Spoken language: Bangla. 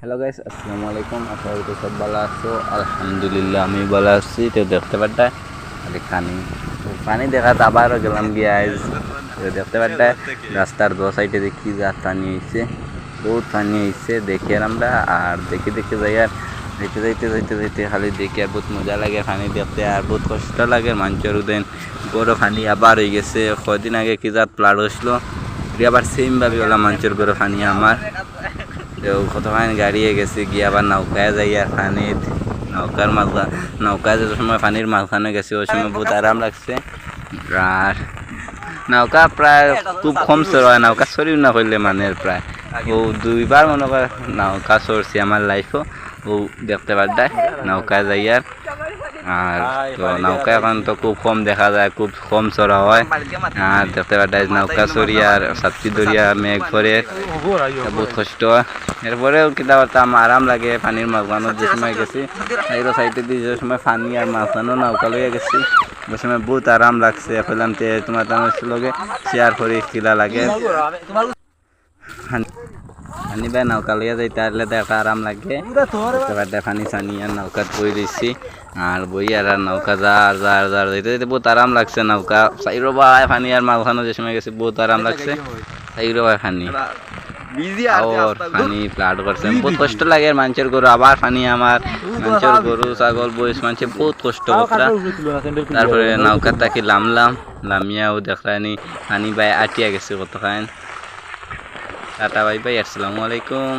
হ্যালো গাইস আসসালামু আলাইকুম আশা করি সব ভালো আছো। আলহামদুলিল্লাহ আমি ভালো আছি। তো দেখতে পারটা আরে পানি পানি দেখাতে আবারও গেলাম গিয়ে দেখতে পারটা রাস্তার দো সাইডে দেখি যা পানি হয়েছে বহুত পানি হয়েছে দেখি আমরা। আর দেখে দেখে যাই আর। যাইতে যাইতে যাইতে যাইতে খালি দেখি আর বহুত মজা লাগে পানি দেখতে। আর বহুত কষ্ট লাগে মানুষের উদেন। বড় পানি আবার হয়ে গেছে। কদিন আগে কি জাত প্লাড হয়েছিল আবার সেমভাবে ওলা মানুষের গরু পানি আমার। তো কতখানি গাড়িয়ে গেছি, গিয়ে আবার নৌকায় যাই আর পানিত নৌকার মাঝখান নৌকায় যে সময় পানির মাঝখানে গেছি, ওই সময় বহুত আরাম লাগছে। আর নৌকা প্রায় খুব কম চড়ায় নৌকা চড়িও না করলে মানে প্রায়। ও দুইবার মনে কর নৌকা চড়ছি, আমার লাইফও ও দেখতে পারদায় নৌকায় যাই আর আর তো নৌকা এখন তো খুব কম দেখা যায় খুব কম চড়া হয়। আর দেখতে পারদায় নৌকা চড়ি আর সাতটি দরিয়া মেঘ করে বহুত কষ্ট। এরপরেও কিতা করতাম আরাম লাগে পানির মাঝখানো যে সময় গেছি। সাইডো সাইডে দিয়ে যে সময় পানি আর মাঝখানো নৌকা লইয়া গেছি। ওই সময় বহুত আরাম লাগছে পেলাম তে তোমার তোমার লগে। শেয়ার করি কিলা লাগে। পানি বাই নৌকা লইয়া যাইতে আসলে তো একটা আরাম লাগে। পানি সানি আর নৌকাত বই রয়েছি আর বই আর নৌকা যার যার যার যাইতে যাইতে বহুত আরাম লাগছে নৌকা। সাইরো বাই পানি আর মাঝখানো যে সময় গেছি বহুত আরাম লাগছে। সাইরো বাই পানি আর করছে। বহুত কষ্ট লাগে মানুষের গরু আবার পানি আমার মানুষের গরু ছাগল বয়স বহুত কষ্ট তারপরে নৌকার তাকে লামলাম। লামিয়াও দেখলানি পানি বাই আটিয়া গেছে কতখান টাটা বাই বাই আসসালামু আলাইকুম